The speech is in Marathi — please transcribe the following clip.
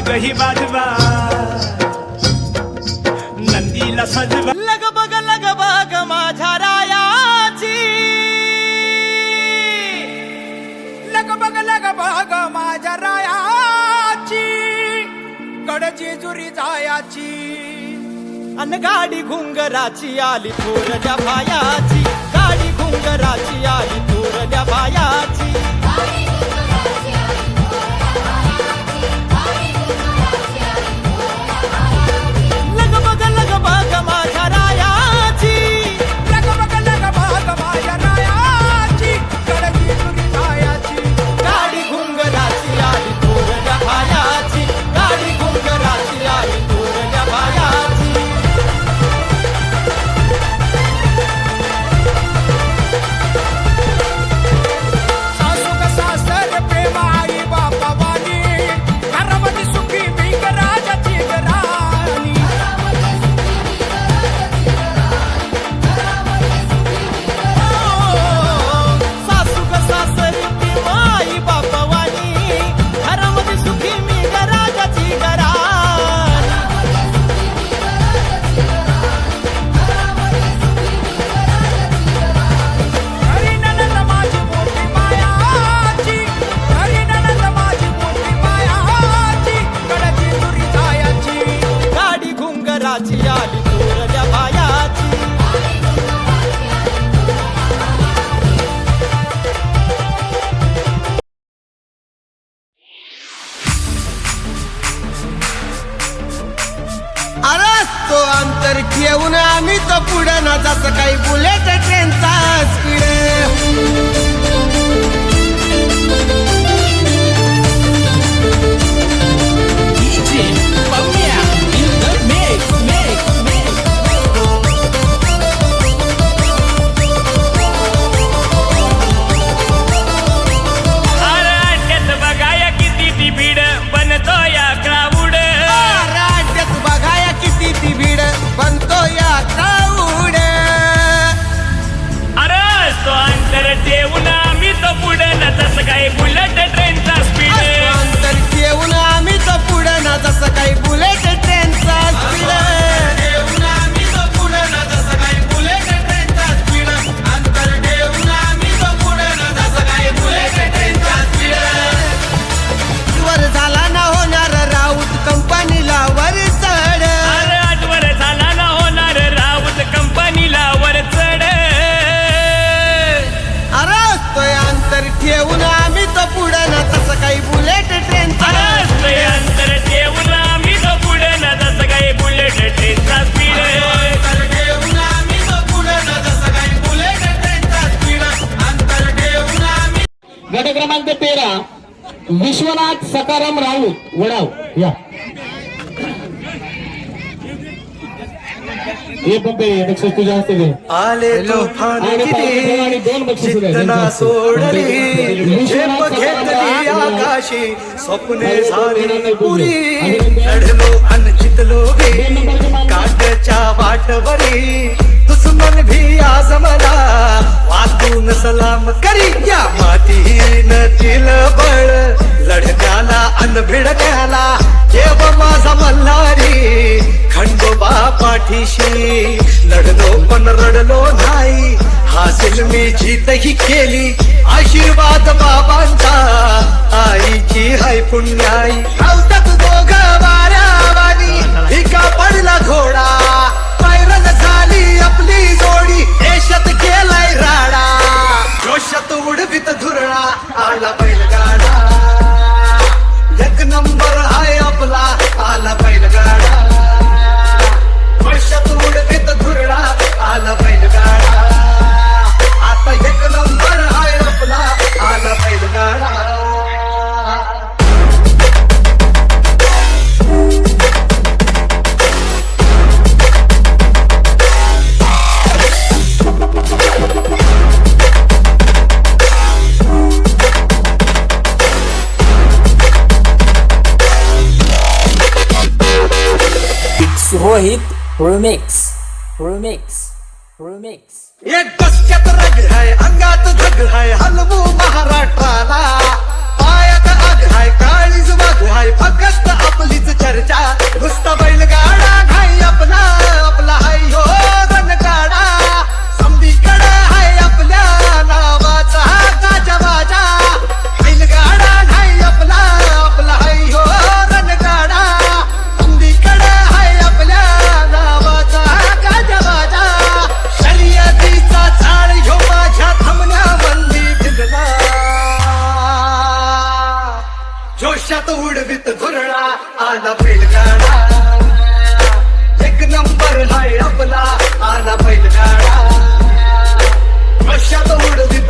गही बाजवा. नंदीला सजवा. लग बग लग बग माझ्या रायाची. लग बग लग बग माझ्या रायाची. कडची जेजुरी जायाची. अन गाडी घुंगराची आली थोरल्या भायाची गाडी घुंगराची आली थोरल्या भायाची तो अंतर घेऊन आम्ही तर पुढं ना जसं काही बुलेट ट्रेनचा स्पीड क्रमांक तेरा विश्वनाथ सकाराम राऊत वडाव. या. हे पण ते बक्षीस तुझ्या हस्ते दे. आले तुफान आणि दोन बक्षीस सोडली. झेप घेतली आकाशी. स्वप्ने झाली पुरी. लढलो अन जितलो गे काट्याच्या वाटवरी. दुश्मन भी आजमला वाचून सलाम करी. लढण्याला अन देव माझा मल्हारी. खंडोबा पाठीशी. लढलो पण रडलो नाही. हासिल मी जीतही केली. आशीर्वाद बाबांचा. आईची हाय पुण्याई. दोघ वारे. रुमिक्स रुमिक्स रुमिक्स एक डोक्यात रग हाय अंगात झग हाय हलवू महाराष्ट्राला. पायात आग हाय काळीच वाग हाय फक्त आपलीच चर्चा. नुसता बैलगाडा जोशात उडवित घुरळा आला बैलगाडा. एक नंबर हाय आपला आला बैलगाडा. जोशात उडवित